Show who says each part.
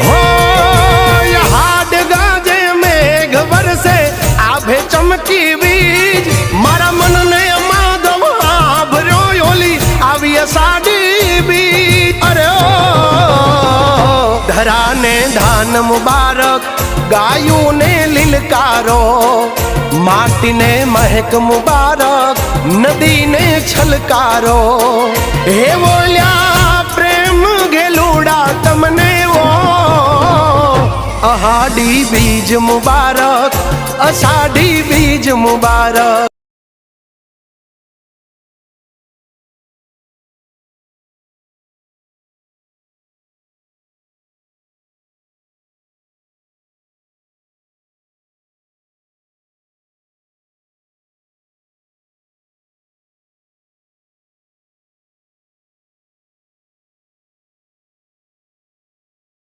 Speaker 1: हो गाजे से आभे चमकी बीज, मारा मन ने माधव आभ आवी साडी बीज। अरे ओ धरा ने धान मुबारक गायों ने लिलकारो माटी ने महक मुबारक नदी ने छलकारो। हे वो आषाढ़ी बीज मुबारक अषाढ़ी बीज मुबारक।